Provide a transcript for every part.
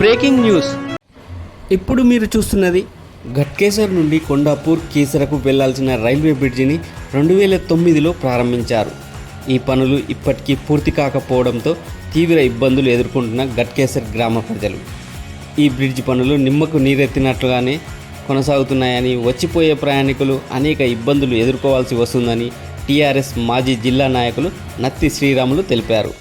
Breaking news. ఇప్పుడు మీరు చూస్తున్నది ఘట్కేసర్ నుండి కొండాపూర్ కేసరకు వెళ్ళాల్సిన రైల్వే బ్రిడ్జిని రెండు వేల తొమ్మిదిలో ప్రారంభించారు. ఈ పనులు ఇప్పటికీ పూర్తి కాకపోవడంతో తీవ్ర ఇబ్బందులు ఎదుర్కొంటున్న ఘట్కేసర్ గ్రామ ప్రజలు. ఈ బ్రిడ్జ్ పనులు నిమ్మకు నీరెత్తినట్లుగానే కొనసాగుతున్నాయని వచ్చిపోయే ప్రయాణికులు అనేక ఇబ్బందులు ఎదుర్కోవాల్సి వస్తుందని టీఆర్ఎస్ మాజీ జిల్లా నాయకులు నత్తి శ్రీరాములు తెలిపారు.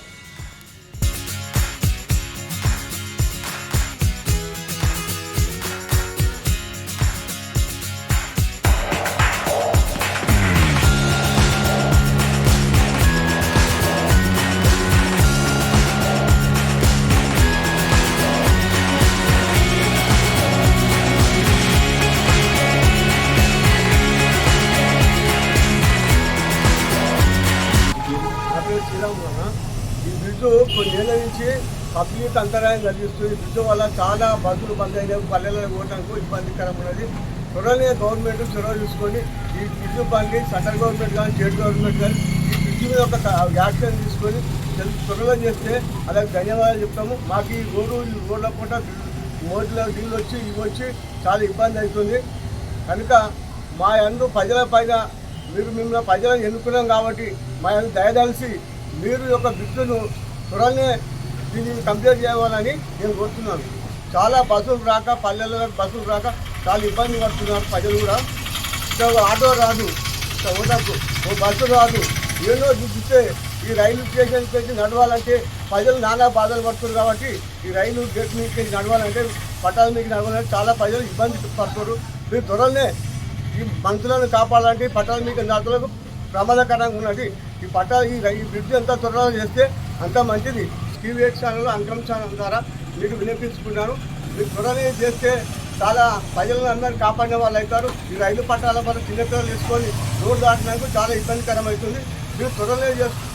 శ్రీరామ్ అన్న ఈ బ్రిడ్జ్ కొన్నేళ్ళ నుంచి పబ్లిక్ అంతరాయం కలిగిస్తుంది ఈ బ్రిడ్జ్ వల్ల చాలా బస్సులు బంద్ అయినాయి పల్లెలకు పోవడానికి ఇబ్బందికరం ఉన్నది త్వరనే గవర్నమెంట్ చొరవ చూసుకొని ఈ బ్రిడ్జ్ బండి సెంట్రల్ గవర్నమెంట్ కానీ స్టేట్ గవర్నమెంట్ కానీ ఈ బ్రిడ్జ్ మీద ఒక యాక్షన్ తీసుకొని త్వరలో చేస్తే అలాగే ధన్యవాదాలు చెప్తాము. మాకు ఈ రోడ్డు ఈ రోడ్ల పూట మోటార్లో నీళ్ళు వచ్చి ఇవి వచ్చి చాలా ఇబ్బంది అవుతుంది. కనుక మా అందు ప్రజల పైన మీరు మిమ్మల్ని ప్రజలను ఎన్నుకున్నాం కాబట్టి మా దయదలిసి మీరు యొక్క బిడ్డను త్వరనే దీన్ని కంప్లీట్ చేయాలని నేను కోరుతున్నాను. చాలా బస్సులు రాక పల్లెల్లో బస్సులు రాక చాలా ఇబ్బంది పడుతున్నారు ప్రజలు కూడా. ఇక్కడ ఆటో రాదు ఇక్కడ ఓటకు ఓ బస్సు రాదు. ఏదో చూపిస్తే ఈ రైలు స్టేషన్ నుంచి నడవాలంటే ప్రజలు నానా బాధలు పడుతున్నారు కాబట్టి ఈ రైలు గేట్ మీదకి నడవాలంటే పట్టాల మీకు నడవాలంటే చాలా ప్రజలు ఇబ్బంది పడుతున్నారు. మీరు త్వరనే ఈ మంత్రులను కాపాడాలంటే ఈ పట్టాల మీకు నడుతులకు ప్రమాదకరంగా ఉన్నది. ఈ పట్టా ఈ బ్రిడ్జ్ ఎంత త్వరలో చేస్తే అంత మంచిది. స్కీమ్ ఛానల్ అంకం ఛానల్ ద్వారా మీకు వినిపించుకున్నాను మీరు త్వరనే చేస్తే చాలా ప్రజలను అందరూ కాపాడిన వాళ్ళు అవుతారు. ఈ రైలు పట్టాల వల్ల చిన్నపిల్లలు తీసుకొని రోడ్డు దాటడానికి చాలా ఇబ్బందికరమవుతుంది. మీరు త్వరనే చేస్తూ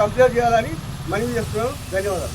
కంప్లీట్ చేయాలని మనవి చేస్తున్నాను. ధన్యవాదాలు.